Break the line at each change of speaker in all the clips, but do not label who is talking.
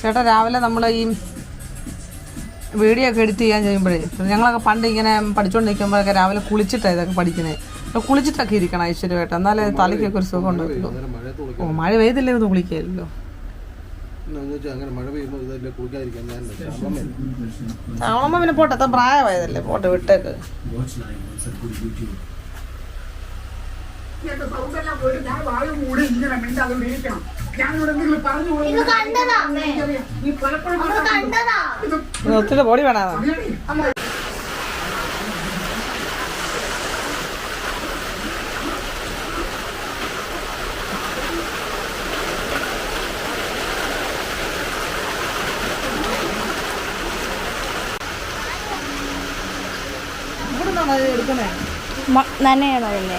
ചേട്ടാ രാവിലെ നമ്മൾ ഈ വീഡിയോ ഒക്കെ എഡിറ്റ് ചെയ്യാൻ ചെയ്യുമ്പോഴേ ഞങ്ങളൊക്കെ പണ്ട് ഇങ്ങനെ പഠിച്ചുകൊണ്ട് നിൽക്കുമ്പോഴൊക്കെ രാവിലെ കുളിച്ചിട്ടാണ് ഇതൊക്കെ പഠിക്കുന്നത് അപ്പോൾ കുളിച്ചിട്ടൊക്കെ ഇരിക്കണം ഐശ്വര്യമായിട്ട്. എന്നാലേ തലയ്ക്കൊക്കെ ഒരു സുഖം ഉണ്ടാവുള്ളൂ ഓ മഴ പെയ്തില്ലേ ഇത്
കുളിക്കുകയല്ലോ ഞാൻ
അവളമ്മ പിന്നെ പോട്ടെ അത്ര പ്രായമായതല്ലേ പോട്ടെ വിട്ടേക്ക്.
ഇത് കണ്ടതാ അമ്മേ. ഇങ്ങനെ മിണ്ടാതെ
ഇത് ഒത്തിരി പൊടി വേണോ എടുക്കണേ
നനയണോ പിന്നെ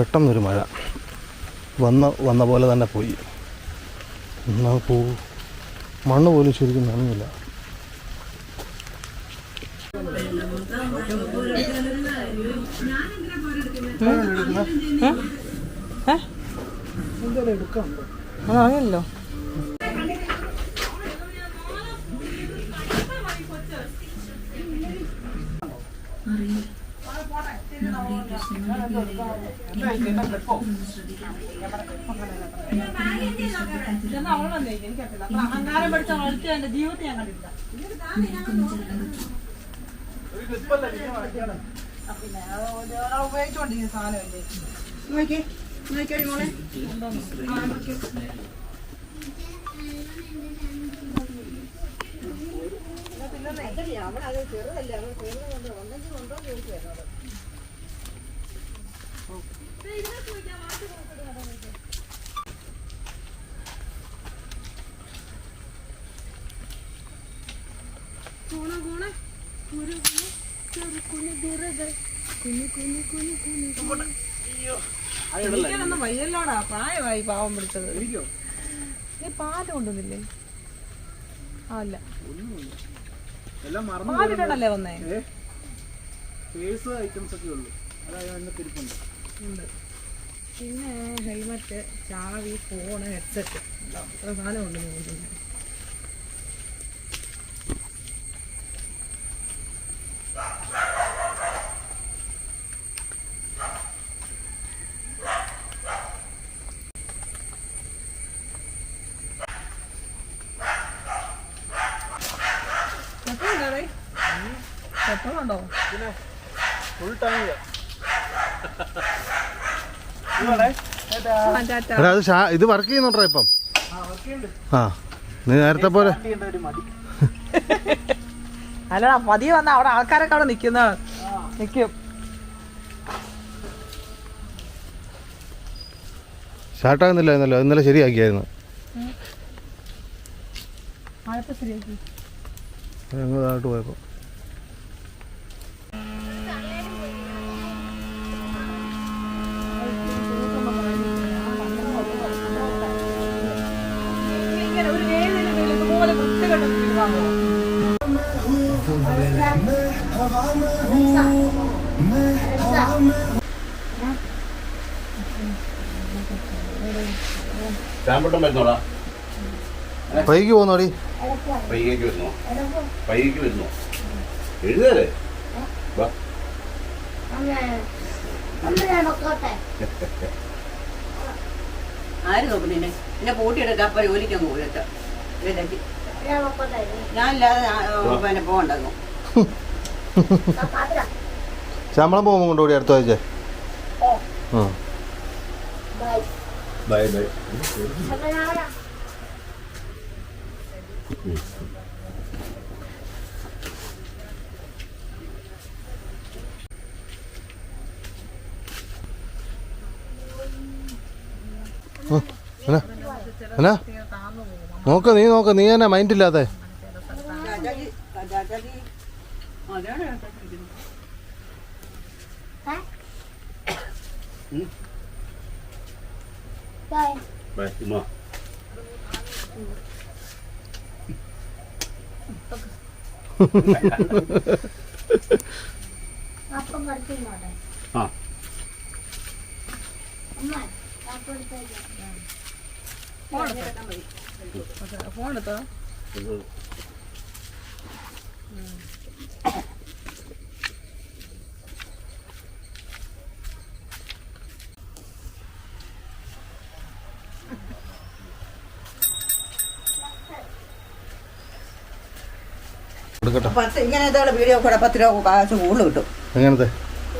പെട്ടെന്നൊരു മഴ. വന്ന വന്ന പോലെ തന്നെ പോയി. എന്നാ പോ. മണ്ണ് പോലും ശരിക്കും നനഞ്ഞില്ല.
അതറിയല്ലോ അഹങ്കാരം പഠിച്ച വളർച്ച എന്റെ ജീവിതത്തിൽ പിന്നെ ഒരാൾ ഉപയോഗിച്ചോണ്ടിരിക്കുന്ന സാധനമല്ലേ നോക്കി നോക്കിയോ മോളെ എനിക്കൊന്നും വയ്യല്ലോടാ. പ്രായമായി പാവം പിടിച്ചത് നീ പാൽ കൊണ്ടുവന്നില്ലേ? അല്ല പാലിടണല്ലേ വന്നേ?
ഐറ്റംസ് ഒക്കെ ഉള്ളു. അതായത് തിരിപ്പുണ്ട്.
ഉണ്ട്. പിന്നെ ഹെൽമറ്റ് ചാവി ഫോണ് ഹെഡ്സെറ്റ്. ഇത്ര സാധനം ഉണ്ട്? നിങ്ങൾക്ക് പിന്നെ
ഫുൾ ടൈം
എടാ അത് ഷാ- ഇത് വർക്ക് ചെയ്യുന്നുണ്ടോ ഇപ്പം? ആ നീ നേരത്തെ പോലെ.
അല്ല മതി
അല്ലടാ പതിയെ വന്ന അവിടെ ആൾക്കാരൊക്കെ അവിടെ നിക്കുന്ന നിക്കും.
സ്റ്റാർട്ടാകുന്നില്ല എന്നല്ലോ ഇന്നലെ ശരിയാക്കിയായിരുന്നു.
ആയപ്പോ ശരിയാക്കി.
ഞങ്ങൾ താഴോട്ട് പോയപ്പോൾ
ചാമ്പട്ടം വരുന്നോടാ.
പൈക്ക് പോന്നോടി
പൈകയ്ക്ക് വരുന്നോ? പൈകയ്ക്ക് വരുന്നോ? വാ.
പൊക്കോട്ടെ
ആര് നോക്കും നിന്നെ? എന്നെ പൂട്ടിയെടുക്കാൻ അപ്പൊ ജോലിക്കാൻ പോയിട്ട് ഞാനില്ലാതെ പിന്നെ പോകണ്ടെന്നു?
ശമ്പളം പോകുമ്പോൾ കൊണ്ടുപോയി അടുത്ത ആഴ്ച
ബൈ
ബൈ
നോക്ക് നീ നോക്ക് നീ തന്നെ മൈൻഡ്
ആ.
അമ്മ അപ്പം എടുത്തേക്ക്
ഫോൺ എടുത്തോ
എടുക്കട്ടെ
പത്ത് ഇങ്ങനത്തെ വീഡിയോ കൂടെ പത്ത് രൂപ കാശ് കൂടുതൽ കിട്ടും.
എങ്ങനത്തെ?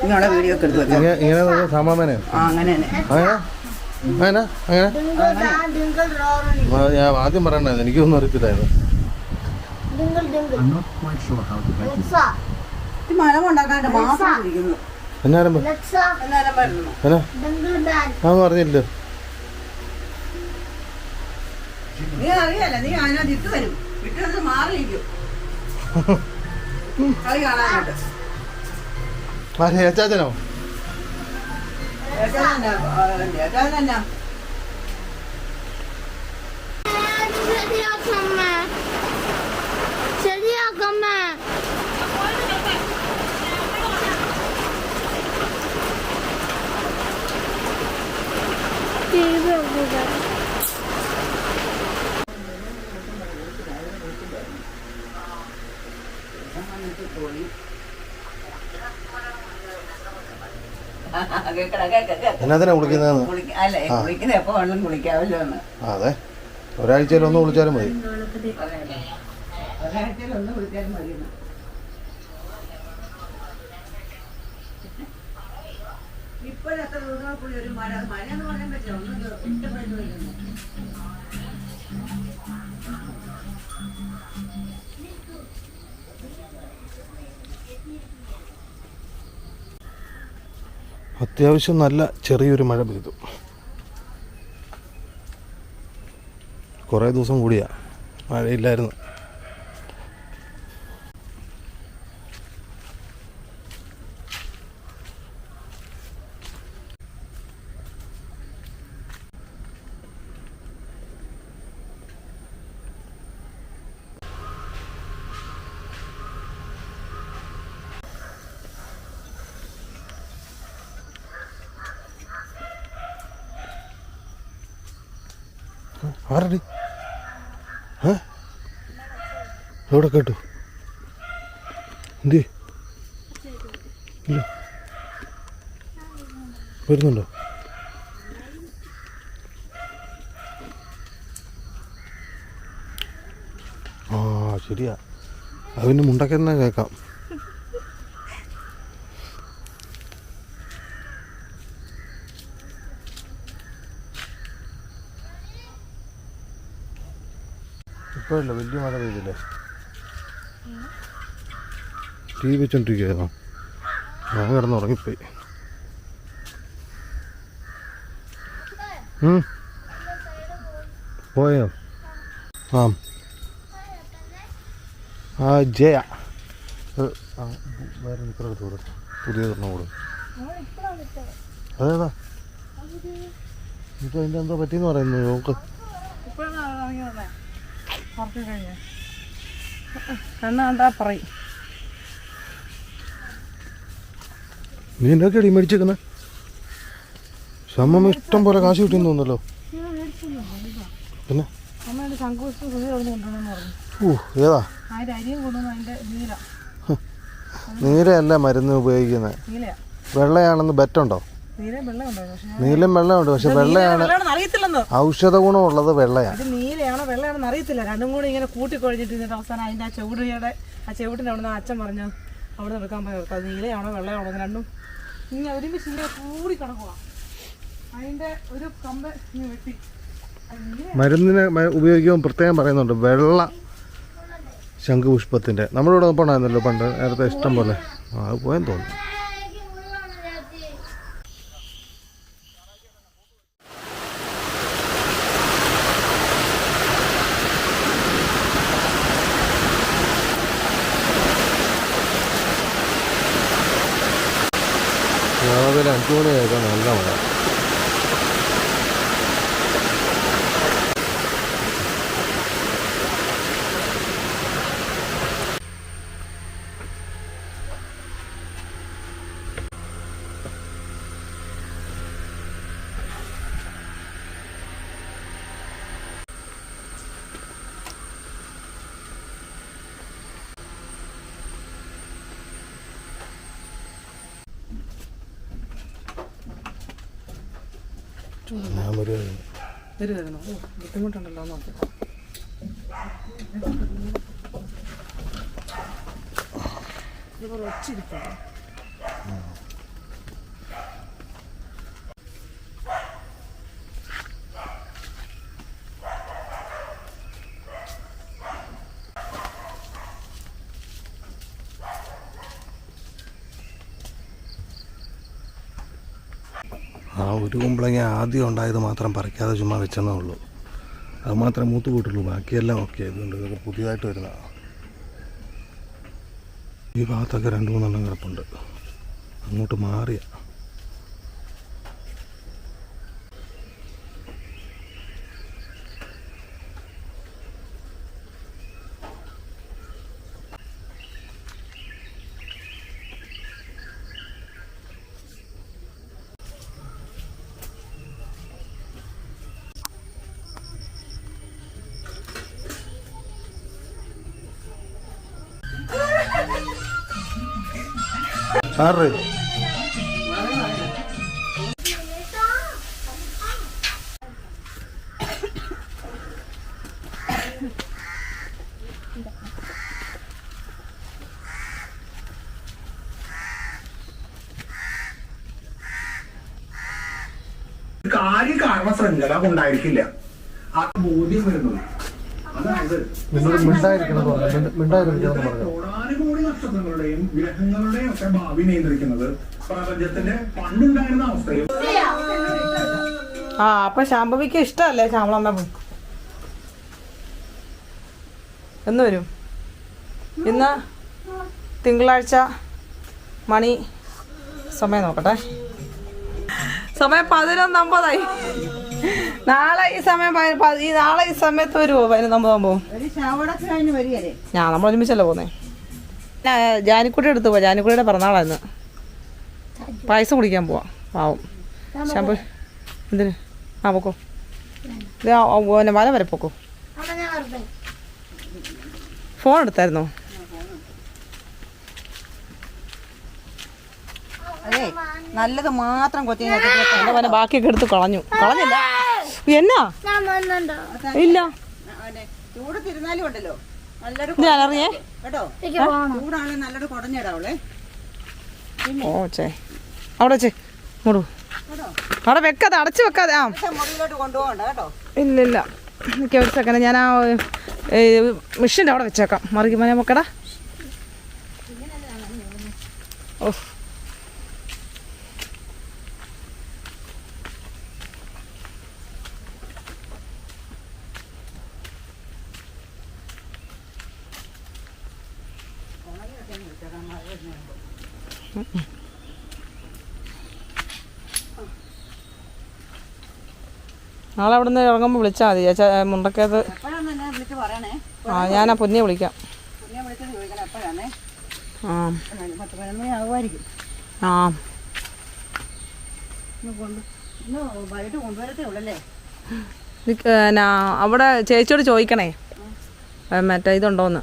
ഇങ്ങനെയുള്ള വീഡിയോ ഒക്കെ എടുത്ത് വെച്ചാൽ
ഇങ്ങനെ
ആ അങ്ങനെ തന്നെ.
അങ്ങനെ? അങ്ങനെ? അങ്ങനെ? ഞാൻ ആദ്യം പറയണ്ടായിരുന്നു. എനിക്കൊന്നും അറിയത്തില്ലായിരുന്നു. എന്നാലും ഞാൻ പറഞ്ഞില്ലോ
നീ അറിയാല നീ അതിനകത്ത് ഇട്ട് വരും ഇട്ടെടുത്ത് മാറിയിരിക്കും. കളി കാണാനായിട്ട്
ആരെ ചേച്ചാച്ചനോ
ഏട്ടാ തന്നെ ഏട്ടാ തന്നെ
ശരിയാക്കമ്മ ശരിയാക്കമ്മ
കേക്കടാ
എന്നാത്തിനാ കുളിക്കുന്നതെന്ന്?
കുളിക്ക അല്ലേ കുളിക്കുന്ന എപ്പോ വേണമെങ്കിലും കുളിക്കാമല്ലോ എന്ന്.
ആ, അതെ. ഒരാഴ്ചയിൽ ഒന്ന് വിളിച്ചാലും മതി.
ഒരാഴ്ചയിൽ ഒന്ന് കുളിച്ചാലും മതിയെന്ന് ഇപ്പോഴത്തെ ഒരു മഴ മഴ എന്ന് പറയാൻ പറ്റില്ല. ഒന്നും ഇഷ്ടപ്പെട്ടു വരുന്നു
അത്യാവശ്യം നല്ല ചെറിയൊരു മഴ പെയ്തു. കുറേ ദിവസം കൂടിയാണ് മഴയില്ലായിരുന്നു. എവിടെ കേട്ടു? എന്തി? വരുന്നുണ്ടോ? ആ ശരിയാ. അതിന് മുണ്ടക്കെന്നാ കേൾക്കാം. ഇപ്പോഴല്ല വലിയ മഴ പെയ്തില്ലേ? ടി വി വെച്ചോണ്ടിരിക്കുകയായിരുന്നു ഞാൻ കിടന്ന് ഉറങ്ങിപ്പോയി. പോയോ? ആ. ആ ജയ. വേറെ ഇത്ര കൂടെ പുതിയ ഒരെണ്ണം കൂടെ. അതേതാ? ഇപ്പൊ അതിന്റെ എന്തോ പറ്റിയെന്ന് പറയുന്നു നോക്ക്.
കുറച്ച് കഴിഞ്ഞ്. കണ്ണ് കണ്ടാ പറയും.
നീ എന്തൊക്കെയാടി മേടിച്ചേക്കുന്നത് ശമ്മ ഇഷ്ടം പോലെ കാശ് കിട്ടിയെന്ന് തോന്നുന്നല്ലോ. പിന്നെ? ഏതാ? നീരയല്ല മരുന്ന് ഉപയോഗിക്കുന്നത് വെള്ളയാണെന്ന് ബെറ്റുണ്ടോ? നീലം വെള്ളമുണ്ട് പക്ഷെ വെള്ളയാണ് ഔഷധ ഗുണമുള്ളത് വെള്ളയാണ്.
നീലയാണോ വെള്ളയാണെന്ന് അറിയത്തില്ല. രണ്ടും കൂടി ഇങ്ങനെ കൂട്ടിക്കൊഴിഞ്ഞിട്ട് ഇതിന്റെ അവസാനം അതിന്റെ ആ ചെവിടിയുടെ ആ ചെവിടിന്റെ അവിടെ നിന്ന് അച്ഛൻ പറഞ്ഞു അവിടെ നിന്ന് എടുക്കാൻ പോയി അത് നീലയാണോ വെള്ളയാണോ? രണ്ടും ഇങ്ങനെ ഒരുമിച്ച് ഇങ്ങനെ കൂടി കിടക്കുക അതിന്റെ ഒരു കമ്പ് വെട്ടി.
മരുന്നിന് ഉപയോഗിക്കുമ്പോൾ പ്രത്യേകം പറയുന്നുണ്ട് വെള്ള ശംഖുപുഷ്പത്തിന്റെ നമ്മളിവിടെ പോണായിരുന്നല്ലോ പണ്ട് നേരത്തെ ഇഷ്ടം പോലെ. അത് പോയെന്ന് തോന്നുന്നു
എനിക്ക് ഉള്ളാണ് ചേച്ചി
രാവിലെ അഞ്ച് മണിയായപ്പോൾ നല്ല മഴ ഞാൻ ഒരു
വരുമായിരുന്നു ഓ ബുദ്ധിമുട്ടുണ്ടല്ലോ നോക്കി.
ആ ഒരു കുമ്പളങ്ങ ആദ്യം ഉണ്ടായത് മാത്രം പറിക്കാതെ ചുമ്മാ വെച്ചെന്നേ ഉള്ളൂ. അത് മാത്രമേ മൂത്ത് കൂട്ടുള്ളൂ ബാക്കിയെല്ലാം ഓക്കെ ഇതുകൊണ്ട് പുതിയതായിട്ട് വരുന്നതാണ് ഈ ഭാഗത്തൊക്കെ രണ്ട് മൂന്നെണ്ണം കിടപ്പുണ്ട്. അങ്ങോട്ട് മാറിയ ആറ്.
കാര്യകാരണ ശൃംഖല ഉണ്ടായിരിക്കില്ല ആ ബോധ്യം വരുന്നു അതായത്
മിണ്ടായിരിക്കണം മിണ്ടായിരിക്കണം എന്ന് പറഞ്ഞു.
നക്ഷത്രങ്ങളുടെയും ഗ്രഹങ്ങളുടെയും ഒക്കെ ഭാവി നിയന്ത്രിക്കുന്നത് പ്രപഞ്ചത്തിന്റെ പണ്ടുണ്ടായിരുന്ന അവസ്ഥയും.
ആ അപ്പൊ ശാംഭവിക്ക് ഇഷ്ടമല്ലേ? ശ്യാമളമ്മ എന്ന് വരും. ഇന്ന് തിങ്കളാഴ്ച മണി സമയം നോക്കട്ടെ. സമയം പതിനൊന്നമ്പതായി. നാളെ ഈ സമയം ഈ നാളെ ഈ സമയത്ത് വരുമോ
പതിനൊന്നമ്പതാകുമ്പോ
ഞാൻ നമ്മൾ ഒരുമിച്ചല്ലേ പോകുന്നേ ജാനിക്കുട്ടി എടുത്തു പോവാ. ജാനിക്കുട്ടിയുടെ പിറന്നാളായിരുന്നു പായസം കുടിക്കാൻ പോവാം. പാവം. ശമ്പു എന്തിന്? ആ പൊക്കോ. ഇത് പിന്നെ വല വരെ പൊക്കോ. ഫോൺ എടുത്തായിരുന്നോ?
അതെ നല്ലത് മാത്രം കൊച്ചിനെ
ബാക്കിയൊക്കെ എടുത്ത് കളഞ്ഞു. കളഞ്ഞില്ല. എന്നാ? ഇല്ല.
ചൂട് തിരുന്നാലും ഉണ്ടല്ലോ.
ഓ ചേ അവിടെ ചേ മുടു. അവിടെ വെക്കാതെ അടച്ചു വെക്കാതെ ആ.
മുറിയിലോട്ട് കൊണ്ടുപോകണ്ട കേട്ടോ?
ഇല്ല ഇല്ല എനിക്ക് ഒരു സെക്കൻഡ് ഞാൻ ആ മെഷീന്റെ അവിടെ വെച്ചേക്കാം. മറിക്കുമ്പോ ഞാൻ വെക്കടാ ഓ നാളെ അവിടെ നിന്ന് ഇറങ്ങുമ്പോൾ വിളിച്ചാൽ മതി ചേച്ചാ
മുണ്ടക്കേത്
ആ ഞാൻ ആ പൊന്നിയെ വിളിക്കാം. ആ. ആ. അവിടെ ചേച്ചിയോട് ചോദിക്കണേ. മറ്റേ ഇതുണ്ടോന്ന്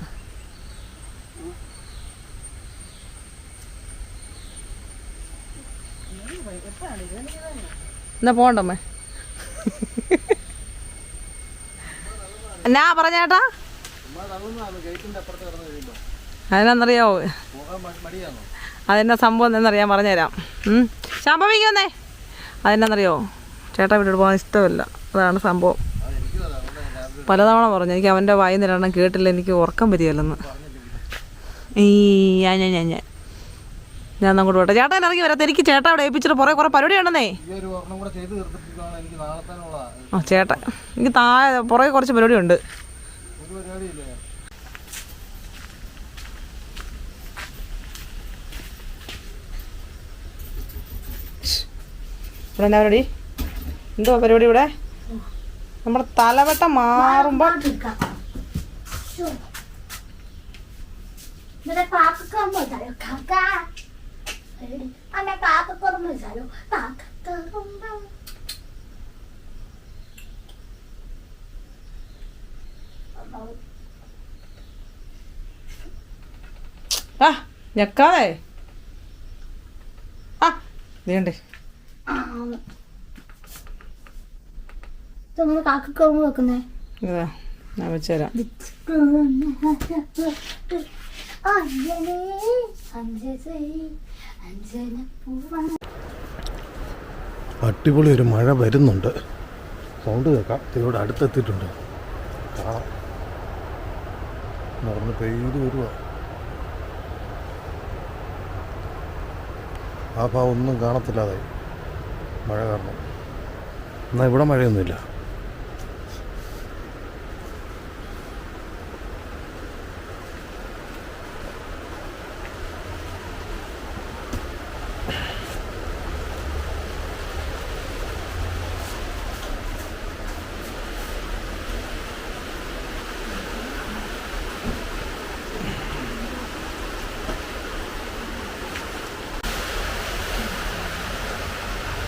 എപ്പോഴാണ് ഇത്
എന്നാ പോണ്ടമ്മേ എന്നാ പറഞ്ഞേട്ടാ? അതിനെന്നറിയാവോ അതെന്നാ സംഭവം എന്നറിയാൻ പറഞ്ഞുതരാം. ഉം. ശാമ്പവിക്ക് വന്നേ അതെന്നാന്നറിയോ? ചേട്ടാ വീട്ടിൽ പോകാൻ ഇഷ്ടമല്ല. അതാണ് സംഭവം. പലതവണ പറഞ്ഞു. എനിക്ക് അവന്റെ വായി നിരണം കേട്ടില്ല. എനിക്ക് ഉറക്കം വരികയല്ലെന്ന്. ഈ ഞാൻ ഞാൻ ഞാൻ ഞാൻ. ഞാൻ അങ്ങോട്ട് പോട്ടെ. ചേട്ടൻ ഇറങ്ങി വരാത്ത എനിക്ക് ചേട്ടാ അവിടെ ഏൽപ്പിച്ചിട്ട് കുറെ കുറെ പരിപാടി
പരിപാടിയാണെന്നേ
ആ ചേട്ട എനിക്ക് താഴെ പുറകെ കുറച്ച്
പരിപാടിയുണ്ട്.
ഇവിടെ എന്നാ പരിപാടി? എന്തുവാ പരിപാടി ഇവിടെ? നമ്മുടെ തലവട്ടം മാറുമ്പോൾ
ഇവിടെ അമ്മ കാക്കക്കുറുമ്പ് വെച്ചാലോ? കാക്കക്കുറുമ്പ്
ആ ഞക്കാതെ. ആ വേണ്ടേ
കാക്കക്കുറുമ്പ്
വെക്കുന്നേ? ഞാൻ വെച്ചുതരാം
അഞ്ജനേ അഞ്ജനേ
അടിപൊളി ഒരു മഴ വരുന്നുണ്ട്. സൗണ്ട് കേൾക്കാം. ഇതിലൂടെ അടുത്തെത്തിയിട്ടുണ്ട്. കാണാം നിറഞ്ഞ് പെയ്ത് വരുക ആ ഭാവം ഒന്നും കാണത്തില്ലാതായി. മഴ കാരണം. എന്നാൽ ഇവിടെ മഴയൊന്നുമില്ല.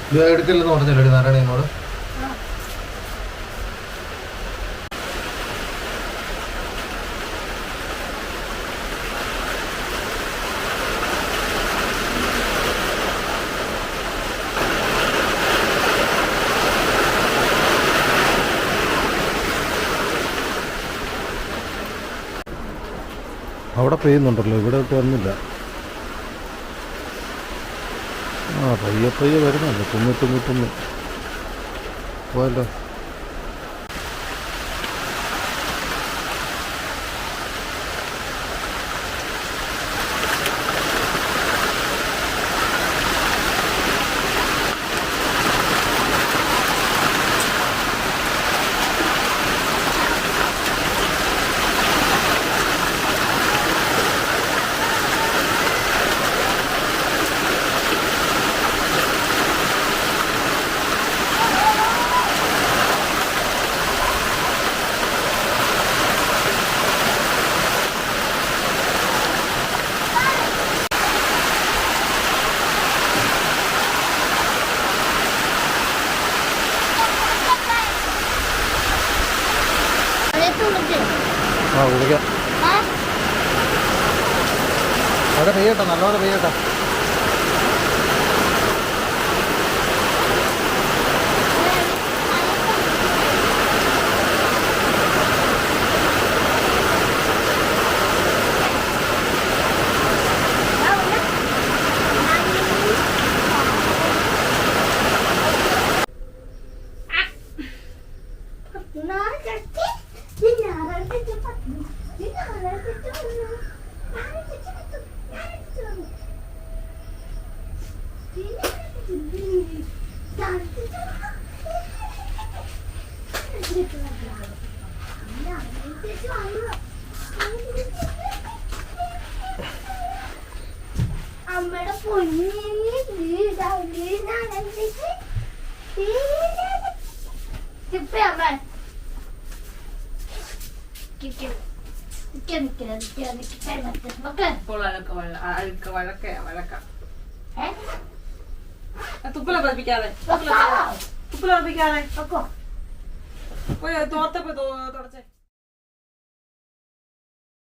ഇത് എടുക്കില്ലെന്ന് പറഞ്ഞല്ലോ നാരായണനോട് അവിടെ പെയ്യുന്നുണ്ടല്ലോ ഇവിടെ No,
pues
അവിടെ പെയ്യട്ടെ നല്ലപോലെ പെയ്യട്ടെ
വഴ- അഴുക്ക് വഴക്ക വഴക്ക.
ഏ?
തുപ്പല പതിപ്പിക്കാതെ തുപ്പല പതിപ്പിക്കാതെ പോയി തോർത്ത പോയി തുടച്ചേ.